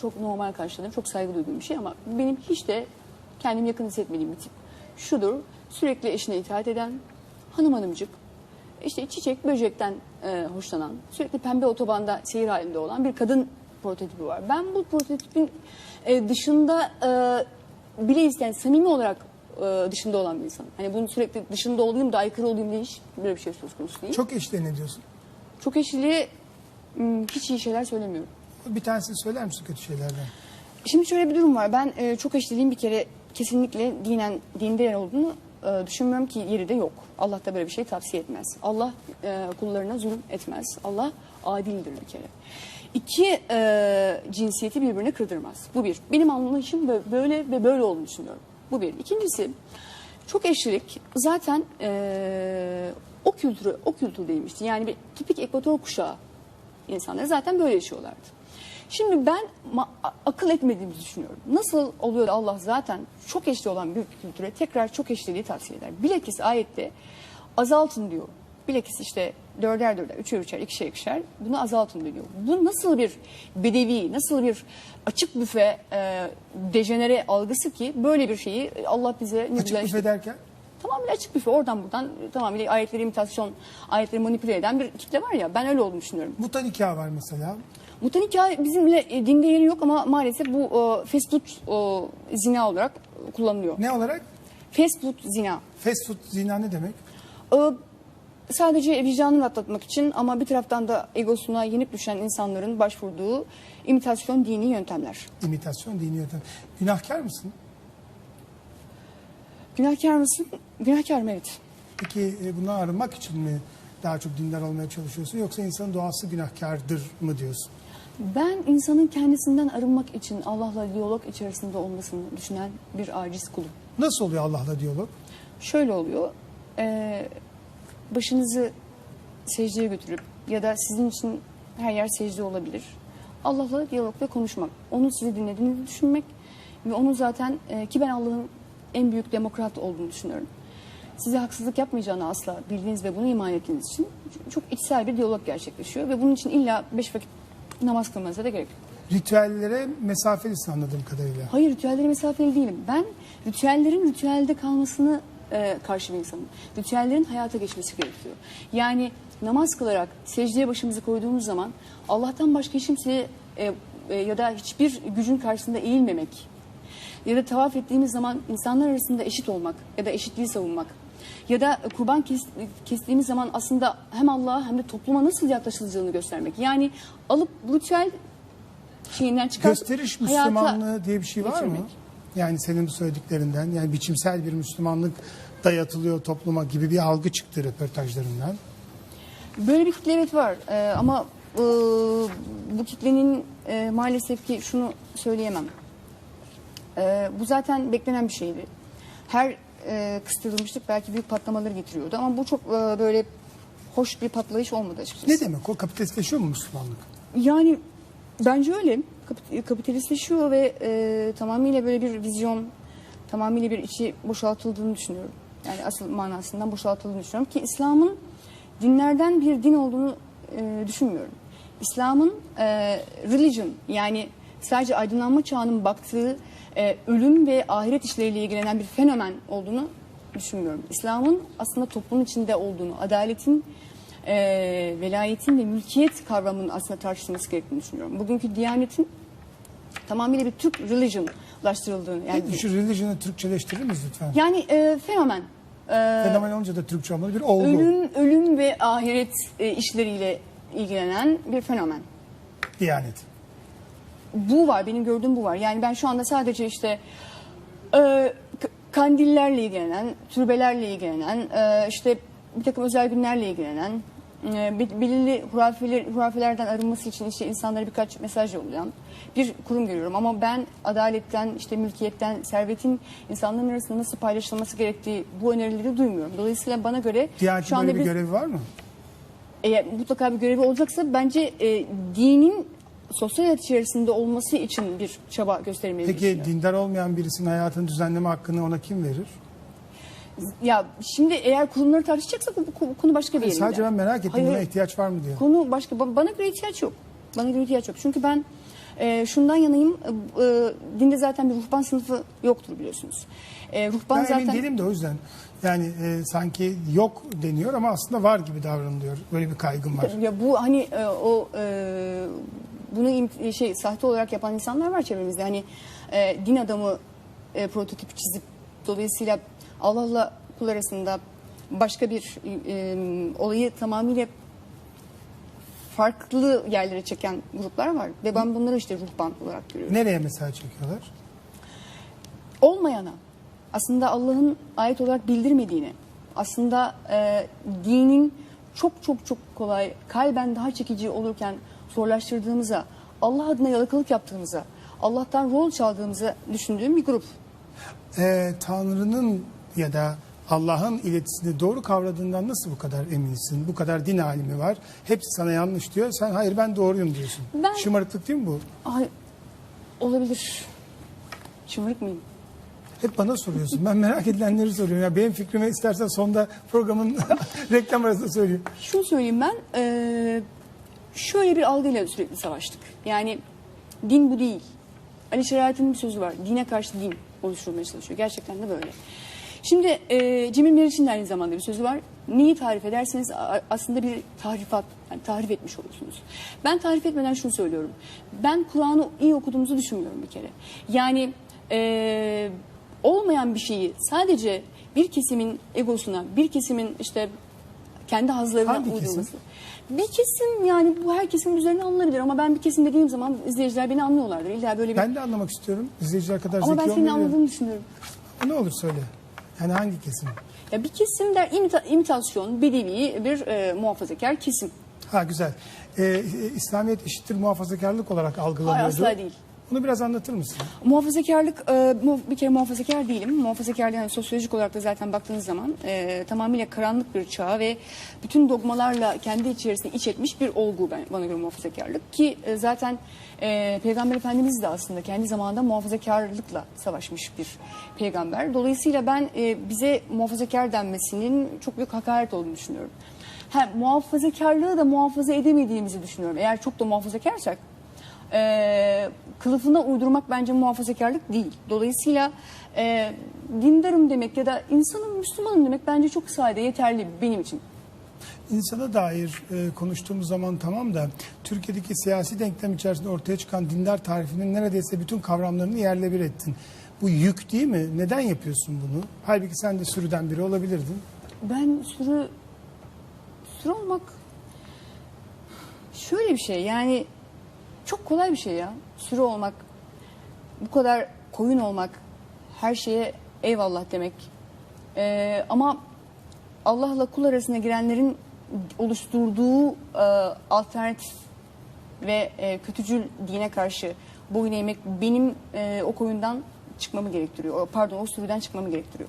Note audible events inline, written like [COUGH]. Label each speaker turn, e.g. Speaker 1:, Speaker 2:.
Speaker 1: çok normal karşıladım. Çok saygı duyduğum bir şey ama benim hiç de kendimi yakın hissetmediğim bir tip. Şudur. Sürekli eşine itaat eden, hanım hanımcık, işte çiçek, böcekten e, hoşlanan, sürekli pembe otobanda seyir halinde olan bir kadın prototipi var. Ben bu prototipin e, dışında e, bile isteyen, samimi olarak e, dışında olan bir insanım. Hani bunun sürekli dışında olayım da aykırı olayım diye hiç böyle bir şey söz konusu değil. Çok,
Speaker 2: eşliğe ne diyorsun?
Speaker 1: çok eşliliğe m, hiç iyi şeyler söylemiyorum.
Speaker 2: Bir tanesini söyler misin kötü şeylerden?
Speaker 1: Şimdi şöyle bir durum var. Ben e, çok eşliliğin bir kere kesinlikle dinen dinde yer olduğunu e, düşünmüyorum ki yeri de yok. Allah da böyle bir şey tavsiye etmez. Allah e, kullarına zulüm etmez. Allah adildir bir kere. İki e, cinsiyeti birbirine kırdırmaz. Bu bir. Benim anlayışım bö- böyle ve böyle olduğunu düşünüyorum. Bu bir. İkincisi çok eşlilik zaten e, o kültürü o kültürdeymişti. Yani bir tipik ekvator kuşağı insanlar zaten böyle yaşıyorlardı. Şimdi ben akıl etmediğimizi düşünüyorum. Nasıl oluyor Allah zaten çok eşli olan bir kültüre tekrar çok eşliliği tavsiye eder. Bilakis ayette azaltın diyor. Bilakis işte dörder dörder, üçer üçer, ikişer ikişer bunu azaltın diyor. Bu nasıl bir bedevi, nasıl bir açık büfe e, dejenere algısı ki böyle bir şeyi Allah bize
Speaker 2: Açık
Speaker 1: güzel işte-
Speaker 2: büfe derken?
Speaker 1: Tamamıyla açık büfe oradan buradan tamamıyla ayetleri imitasyon, ayetleri manipüle eden bir kitle var ya ben öyle olduğunu düşünüyorum.
Speaker 2: Muta nikah var mesela.
Speaker 1: Muta nikahı bizimle e, dinde yeri yok ama maalesef bu e, fast food e, zina olarak kullanılıyor.
Speaker 2: Ne olarak?
Speaker 1: Fast food zina.
Speaker 2: Fast food zina ne demek?
Speaker 1: E, sadece vicdanını atlatmak için ama bir taraftan da egosuna yenik düşen insanların başvurduğu imitasyon dini yöntemler.
Speaker 2: İmitasyon dini yöntem. Günahkar mısın?
Speaker 1: Günahkar mısın? Günahkarım evet.
Speaker 2: Peki e, buna arınmak için mi daha çok dindar olmaya çalışıyorsun yoksa insanın doğası günahkardır mı diyorsun?
Speaker 1: Ben insanın kendisinden arınmak için Allah'la diyalog içerisinde olmasını düşünen bir aciz kulum.
Speaker 2: Nasıl oluyor Allah'la diyalog?
Speaker 1: Şöyle oluyor. eee, başınızı secdeye götürüp ya da sizin için her yer secde olabilir. Allah'la diyalogda konuşmak. Onun sizi dinlediğini düşünmek ve onun zaten eee, ki ben Allah'ın en büyük demokrat olduğunu düşünüyorum. Size haksızlık yapmayacağını asla bildiğiniz ve bunu iman ettiğiniz için çok içsel bir diyalog gerçekleşiyor ve bunun için illa beş vakit namaz kılmanıza da gerek yok.
Speaker 2: Ritüellere mesafelisin anladığım kadarıyla.
Speaker 1: Hayır ritüellere mesafeli değilim. Ben ritüellerin ritüelde kalmasını e, karşı bir insanım. Ritüellerin hayata geçmesi gerekiyor. Yani namaz kılarak secdeye başımızı koyduğumuz zaman Allah'tan başka hiç kimseye e, e, ya da hiçbir gücün karşısında eğilmemek ya da tavaf ettiğimiz zaman insanlar arasında eşit olmak ya da eşitliği savunmak ya da kurban kes, kestiğimiz zaman aslında hem Allah'a hem de topluma nasıl yaklaşılacağını göstermek. Yani alıp ritüel şeyinden çıkartıp
Speaker 2: Gösteriş Müslümanlığı diye bir şey var mı?
Speaker 1: geçirmek.
Speaker 2: Yani senin bu söylediklerinden yani biçimsel bir Müslümanlık dayatılıyor topluma gibi bir algı çıktı röportajlarından.
Speaker 1: Böyle bir kitle evet var Ee, ama e, bu kitlenin e, maalesef ki şunu söyleyemem. Ee, bu zaten beklenen bir şeydi. Her e, kıstırılmışlık belki büyük patlamaları getiriyordu ama bu çok e, böyle hoş bir patlayış olmadı açıkçası.
Speaker 2: Ne demek o? Kapitalistleşiyor mu Müslümanlık?
Speaker 1: Yani bence öyle. Kapit- Kapitalistleşiyor ve e, tamamıyla böyle bir vizyon, tamamıyla bir içi boşaltıldığını düşünüyorum. Yani asıl manasından boşaltıldığını düşünüyorum ki İslam'ın dinlerden bir din olduğunu e, düşünmüyorum. İslam'ın e, religion yani sadece aydınlanma çağının baktığı e, ölüm ve ahiret işleriyle ilgilenen bir fenomen olduğunu düşünmüyorum. İslam'ın aslında toplumun içinde olduğunu, adaletin e, velayetin ve mülkiyet kavramının aslında tartışılması gerektiğini düşünüyorum. Bugünkü Diyanet'in tamamıyla bir Türk religionlaştırıldığını yani
Speaker 2: şu religion'ı Türkçeleştirir miyiz lütfen?
Speaker 1: yani e, fenomen. E,
Speaker 2: Fenomen olunca da Türkçe olmalı bir olgu.
Speaker 1: ölüm ölüm ve ahiret e, işleriyle ilgilenen bir fenomen.
Speaker 2: Diyanet.
Speaker 1: Bu var benim gördüğüm bu var. Yani ben şu anda sadece işte e, kandillerle ilgilenen, türbelerle ilgilenen, e, işte bir takım özel günlerle ilgilenen, e, be- belirli hurafeler, hurafelerden arınması için işte insanlara birkaç mesaj yollayan bir kurum görüyorum. Ama ben adaletten, işte mülkiyetten, servetin insanların arasında nasıl paylaşılması gerektiği bu önerileri duymuyorum. Dolayısıyla bana göre
Speaker 2: Diyanet'in
Speaker 1: şu anda
Speaker 2: böyle bir
Speaker 1: biz
Speaker 2: görevi var mı?
Speaker 1: eğer mutlaka bir görevi olacaksa bence e, dinin sosyal hayat içerisinde olması için bir çaba gösterilmeli.
Speaker 2: Peki dindar olmayan birisinin hayatını düzenleme hakkını ona kim verir?
Speaker 1: Ya şimdi eğer kurumları tartışacaksak bu, konu başka bir yerinde.
Speaker 2: Sadece ben merak ettim
Speaker 1: Hayır,
Speaker 2: buna ihtiyaç var mı diye.
Speaker 1: Konu başka. ba- Bana göre ihtiyaç yok. Bana göre ihtiyaç yok. Çünkü ben e, şundan yanayım. e, e, dinde zaten bir ruhban sınıfı yoktur biliyorsunuz. E, ruhban
Speaker 2: Ben
Speaker 1: zaten
Speaker 2: emin değilim de o yüzden. Yani e, sanki yok deniyor ama aslında var gibi davranılıyor. Böyle bir kaygım var.
Speaker 1: Ya bu hani e, o e, bunu im- şey sahte olarak yapan insanlar var çevremizde. Hani e, din adamı e, prototip çizip dolayısıyla Allah'la kul arasında başka bir e, olayı tamamıyla farklı yerlere çeken gruplar var ve ben bunları işte ruhban olarak görüyorum.
Speaker 2: Nereye mesela çekiyorlar?
Speaker 1: olmayana, aslında Allah'ın ayet olarak bildirmediğini, aslında e, dinin çok çok çok kolay, kalben daha çekici olurken zorlaştırdığımıza, Allah adına yalakalık yaptığımıza, Allah'tan rol çaldığımızı düşündüğüm bir grup.
Speaker 2: E, Tanrı'nın ya da Allah'ın iletisini doğru kavradığından nasıl bu kadar eminsin? Bu kadar din alimi var. Hepsi sana yanlış diyor. Sen hayır ben doğruyum diyorsun.
Speaker 1: Ben-
Speaker 2: Şımarıklık değil mi bu?
Speaker 1: Ay olabilir. Şımarık mıyım?
Speaker 2: Hep bana soruyorsun. Ben merak edilenleri soruyorum. Ya benim fikrimi istersen sonda programın [LAUGHS] reklam arasında söyleyeyim.
Speaker 1: Şunu söyleyeyim ben, eee, şöyle bir algıyla sürekli savaştık. Yani din bu değil. Ali Şeriat'ın bir sözü var. Dine karşı din oluşturulmaya çalışıyor. Gerçekten de böyle. Şimdi eee Cemil Meriç'in de aynı zamanda bir sözü var. Neyi tarif ederseniz aslında bir tarifat, yani tarif etmiş olursunuz. Ben tarif etmeden şunu söylüyorum. Ben Kur'an'ı iyi okuduğumuzu düşünmüyorum bir kere. Yani eee, olmayan bir şeyi sadece bir kesimin egosuna, bir kesimin işte kendi hazlarına
Speaker 2: Hangi kesim?
Speaker 1: Bir kesim yani bu herkesin üzerine alınabilir ama ben bir kesim dediğim zaman izleyiciler beni anlıyorlardır. İlla böyle bir...
Speaker 2: Ben de anlamak istiyorum. İzleyiciler kadar
Speaker 1: ama ben
Speaker 2: zeki
Speaker 1: senin
Speaker 2: olmayabilirim.
Speaker 1: anladığını düşünüyorum.
Speaker 2: Ne olur söyle. Yani hangi kesim?
Speaker 1: Ya bir kesim der imita- imitasyon, bedevi bir e, muhafazakar kesim.
Speaker 2: Ha güzel. Ee, İslamiyet eşittir muhafazakarlık olarak algılanıyordu.
Speaker 1: Hayır asla değil.
Speaker 2: Bunu biraz anlatır mısın?
Speaker 1: Muhafazakarlık, e, bir kere muhafazakar değilim. Muhafazakarlık yani sosyolojik olarak da zaten baktığınız zaman e, tamamıyla karanlık bir çağ ve bütün dogmalarla kendi içerisinde iç etmiş bir olgu ben, bana göre muhafazakarlık. Ki e, zaten e, Peygamber Efendimiz de aslında kendi zamanında muhafazakarlıkla savaşmış bir peygamber. Dolayısıyla ben bize muhafazakar denmesinin çok büyük hakaret olduğunu düşünüyorum. Ha, muhafazakarlığı da muhafaza edemediğimizi düşünüyorum. Eğer çok da muhafazakarsak e, kılıfına uydurmak bence muhafazakarlık değil. Dolayısıyla e, dindarım demek ya da insanım, Müslümanım demek bence çok sade, yeterli benim için.
Speaker 2: İnsana dair e, konuştuğumuz zaman tamam da Türkiye'deki siyasi denklem içerisinde ortaya çıkan dindar tarifinin neredeyse bütün kavramlarını yerle bir ettin. Bu yük değil mi? Neden yapıyorsun bunu? Halbuki sen de sürüden biri olabilirdin.
Speaker 1: Ben sürü sürü olmak şöyle bir şey yani çok kolay bir şey ya. Sürü olmak, bu kadar koyun olmak, her şeye eyvallah demek. Ee, ama Allah'la kul arasına girenlerin oluşturduğu e, alternatif ve e, kötücül dine karşı boyun eğmek benim e, o koyundan çıkmamı gerektiriyor. Pardon o sürüden çıkmamı gerektiriyor.